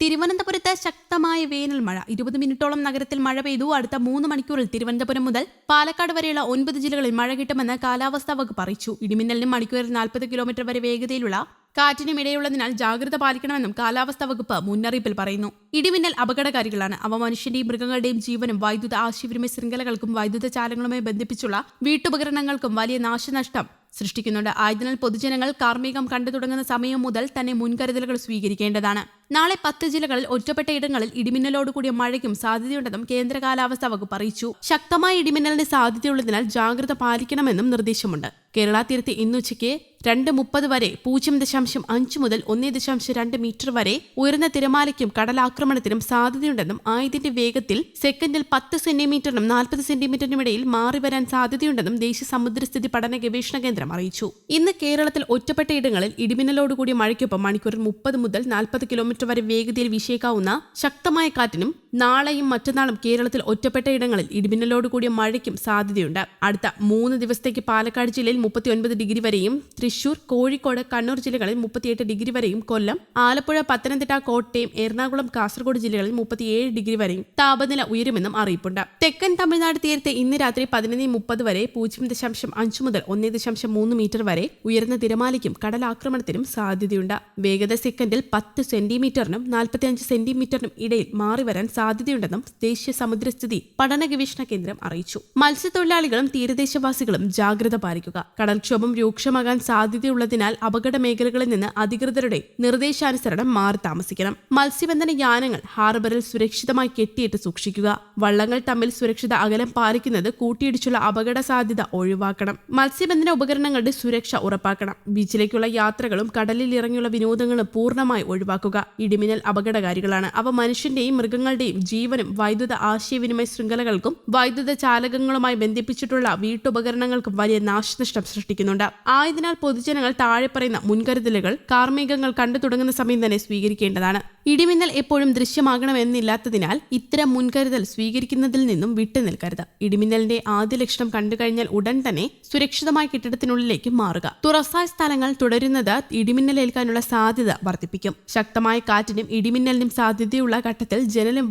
തിരുവനന്തപുരത്ത് ശക്തമായ വേനൽ മഴ. ഇരുപത് മിനിറ്റോളം നഗരത്തിൽ മഴ പെയ്തു. അടുത്ത മൂന്ന് മണിക്കൂറിൽ തിരുവനന്തപുരം മുതൽ പാലക്കാട് വരെയുള്ള ഒൻപത് ജില്ലകളിൽ മഴ കിട്ടുമെന്ന് കാലാവസ്ഥാ വകുപ്പ് അറിയിച്ചു. ഇടിമിന്നലിനും മണിക്കൂറിൽ നാൽപ്പത് കിലോമീറ്റർ വരെ വേഗതയിലുള്ള കാറ്റിനും ഇടയുള്ളതിനാൽ ജാഗ്രത പാലിക്കണമെന്നും കാലാവസ്ഥാ വകുപ്പ് മുന്നറിയിപ്പിൽ പറയുന്നു. ഇടിമിന്നൽ അപകടകാരികളാണ്. അവ മനുഷ്യന്റെയും മൃഗങ്ങളുടെയും ജീവനും വൈദ്യുത ആശയവിനിമയ ശൃംഖലകൾക്കും വൈദ്യുത ചാലങ്ങളുമായി ബന്ധിപ്പിച്ചുള്ള വീട്ടുപകരണങ്ങൾക്കും വലിയ നാശനഷ്ടം സൃഷ്ടിക്കുന്നുണ്ട്. ആയതിനാൽ പൊതുജനങ്ങൾ കാർമ്മികം കണ്ടു തുടങ്ങുന്ന സമയം മുതൽ തന്നെ മുൻകരുതലുകൾ സ്വീകരിക്കേണ്ടതാണ്. നാളെ പത്ത് ജില്ലകളിൽ ഒറ്റപ്പെട്ട ഇടങ്ങളിൽ ഇടിമിന്നലോടുകൂടിയ മഴയ്ക്കും സാധ്യതയുണ്ടെന്നും കേന്ദ്ര കാലാവസ്ഥാ വകുപ്പ് അറിയിച്ചു. ശക്തമായ ഇടിമിന്നലിന് സാധ്യതയുള്ളതിനാൽ ജാഗ്രത പാലിക്കണമെന്നും നിർദ്ദേശമുണ്ട്. കേരള തീരത്ത് ഇന്നുച്ചയ്ക്ക് രണ്ട് മുപ്പത് വരെ പൂജ്യം ദശാംശം അഞ്ച് മുതൽ ഒന്നേ ദശാംശം രണ്ട് മീറ്റർ വരെ ഉയർന്ന തിരമാലയ്ക്കും കടലാക്രമണത്തിനും സാധ്യതയുണ്ടെന്നും ആയതിന്റെ വേഗത്തിൽ സെക്കൻഡിൽ പത്ത് സെന്റിമീറ്ററിനും നാൽപ്പത് സെന്റിമീറ്ററിനും ഇടയിൽ മാറി വരാൻ സാധ്യതയുണ്ടെന്നും ദേശീയ സമുദ്രസ്ഥിതി പഠന ഗവേഷണ കേന്ദ്രം അറിയിച്ചു. ഇന്ന് കേരളത്തിൽ ഒറ്റപ്പെട്ടയിടങ്ങളിൽ ഇടിമിന്നലോടുകൂടിയ മഴയ്ക്കൊപ്പം മണിക്കൂറിൽ മുപ്പത് മുതൽ നാൽപ്പത് കിലോമീറ്റർ വരെ വേഗതയിൽ വീശിയേക്കാവുന്ന ശക്തമായ കാറ്റിനും നാളെയും മറ്റന്നാളും കേരളത്തിൽ ഒറ്റപ്പെട്ട ഇടങ്ങളിൽ ഇടിമിന്നലോട് കൂടിയ മഴയ്ക്കും സാധ്യതയുണ്ട്. അടുത്ത മൂന്ന് ദിവസത്തേക്ക് പാലക്കാട് ജില്ലയിൽ മുപ്പത്തിയൊൻപത് ഡിഗ്രി വരെയും തൃശൂർ കോഴിക്കോട് കണ്ണൂർ ജില്ലകളിൽ മുപ്പത്തിയെട്ട് ഡിഗ്രി വരെയും കൊല്ലം ആലപ്പുഴ പത്തനംതിട്ട കോട്ടയം എറണാകുളം കാസർഗോഡ് ജില്ലകളിൽ മുപ്പത്തിയേഴ് ഡിഗ്രി വരെയും താപനില ഉയരുമെന്നും അറിയിപ്പുണ്ട്. തെക്കൻ തമിഴ്നാട് തീരത്തെ ഇന്ന് രാത്രി പതിനൊന്ന് മുപ്പത് വരെ പൂജ്യം ദശാംശം അഞ്ച് മുതൽ ഒന്നേ ദശാംശം മൂന്ന് മീറ്റർ വരെ ഉയർന്ന തിരമാലയ്ക്കും കടലാക്രമണത്തിനും സാധ്യതയുണ്ട്. വേഗത സെക്കൻഡിൽ പത്ത് സെന്റിമീറ്ററിനും നാൽപ്പത്തിയഞ്ച് സെന്റിമീറ്ററിനും ഇടയിൽ മാറി വരാൻ സാധ്യതയുണ്ടെന്നും ദേശീയ സമുദ്രസ്ഥിതി പഠന ഗവേഷണ കേന്ദ്രം അറിയിച്ചു. മത്സ്യത്തൊഴിലാളികളും തീരദേശവാസികളും ജാഗ്രത പാലിക്കുക. കടൽക്ഷോഭം രൂക്ഷമാകാൻ സാധ്യതയുള്ളതിനാൽ അപകട മേഖലകളിൽ നിന്ന് അധികൃതരുടെ നിർദ്ദേശാനുസരണം മാറി താമസിക്കണം. മത്സ്യബന്ധന യാനങ്ങൾ ഹാർബറിൽ സുരക്ഷിതമായി കെട്ടിയിട്ട് സൂക്ഷിക്കുക. വള്ളങ്ങൾ തമ്മിൽ സുരക്ഷിത അകലം പാലിക്കുന്നത് കൂട്ടിയിടിച്ചുള്ള അപകട സാധ്യത ഒഴിവാക്കണം. മത്സ്യബന്ധന ഉപകരണങ്ങളുടെ സുരക്ഷ ഉറപ്പാക്കണം. ബീച്ചിലേക്കുള്ള യാത്രകളും കടലിൽ ഇറങ്ങിയുള്ള വിനോദങ്ങളും പൂർണമായി ഒഴിവാക്കുക. ഇടിമിന്നൽ അപകടകാരികളാണ്. അവ മനുഷ്യന്റെയും മൃഗങ്ങളുടെയും ജീവനും വൈദ്യുത ആശയവിനിമയ ശൃംഖലകൾക്കും വൈദ്യുത ചാലകങ്ങളുമായി ബന്ധിപ്പിച്ചിട്ടുള്ള വീട്ടുപകരണങ്ങൾക്കും വലിയ നാശനഷ്ടം സൃഷ്ടിക്കുന്നുണ്ട്. ആയതിനാൽ പൊതുജനങ്ങൾ താഴെ പറയുന്ന മുൻകരുതലുകൾ കാർമ്മികങ്ങൾ കണ്ടു തുടങ്ങുന്ന സമയം തന്നെ സ്വീകരിക്കേണ്ടതാണ്. ഇടിമിന്നൽ എപ്പോഴും ദൃശ്യമാകണമെന്നില്ലാത്തതിനാൽ ഇത്തരം മുൻകരുതൽ സ്വീകരിക്കുന്നതിൽ നിന്നും വിട്ടുനിൽക്കരുത് ഇടിമിന്നലിന്റെ ആദ്യ ലക്ഷണം കണ്ടുകഴിഞ്ഞാൽ ഉടൻ തന്നെ സുരക്ഷിതമായ കെട്ടിടത്തിനുള്ളിലേക്ക് മാറുക. തുറസായ സ്ഥലങ്ങൾ തുടരുന്നത് ഇടിമിന്നലേൽക്കാനുള്ള സാധ്യത വർദ്ധിപ്പിക്കും. ശക്തമായ കാറ്റിനും ഇടിമിന്നലിനും സാധ്യതയുള്ള ഘട്ടത്തിൽ ജനലും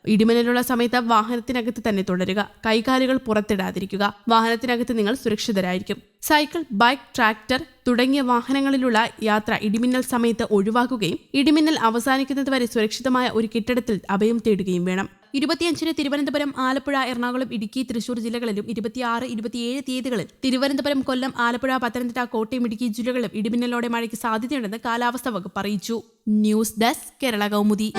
ഇടിമിന്നലുള്ള സമയത്ത് വാഹനത്തിനകത്ത് തന്നെ തുടരുക. കൈകാലുകൾ പുറത്തിടാതിരിക്കുക. വാഹനത്തിനകത്ത് നിങ്ങൾ സുരക്ഷിതരായിരിക്കും. സൈക്കിൾ ബൈക്ക് ട്രാക്ടർ തുടങ്ങിയ വാഹനങ്ങളിലുള്ള യാത്ര ഇടിമിന്നൽ സമയത്ത് ഒഴിവാക്കുകയും ഇടിമിന്നൽ അവസാനിക്കുന്നതുവരെ സുരക്ഷിതമായ ഒരു കെട്ടിടത്തിൽ അഭയം തേടുകയും വേണം. ഇരുപത്തിയഞ്ചിന് തിരുവനന്തപുരം ആലപ്പുഴ എറണാകുളം ഇടുക്കി തൃശൂർ ജില്ലകളിലും ഇരുപത്തിയാറ് ഇരുപത്തിയേഴ് തീയതികളിൽ തിരുവനന്തപുരം കൊല്ലം ആലപ്പുഴ പത്തനംതിട്ട കോട്ടയം ഇടുക്കി ജില്ലകളിലും ഇടിമിന്നലോടെ മഴയ്ക്ക് സാധ്യതയുണ്ടെന്ന് കാലാവസ്ഥാ വകുപ്പ് അറിയിച്ചു. News desk Kerala Kaumudi.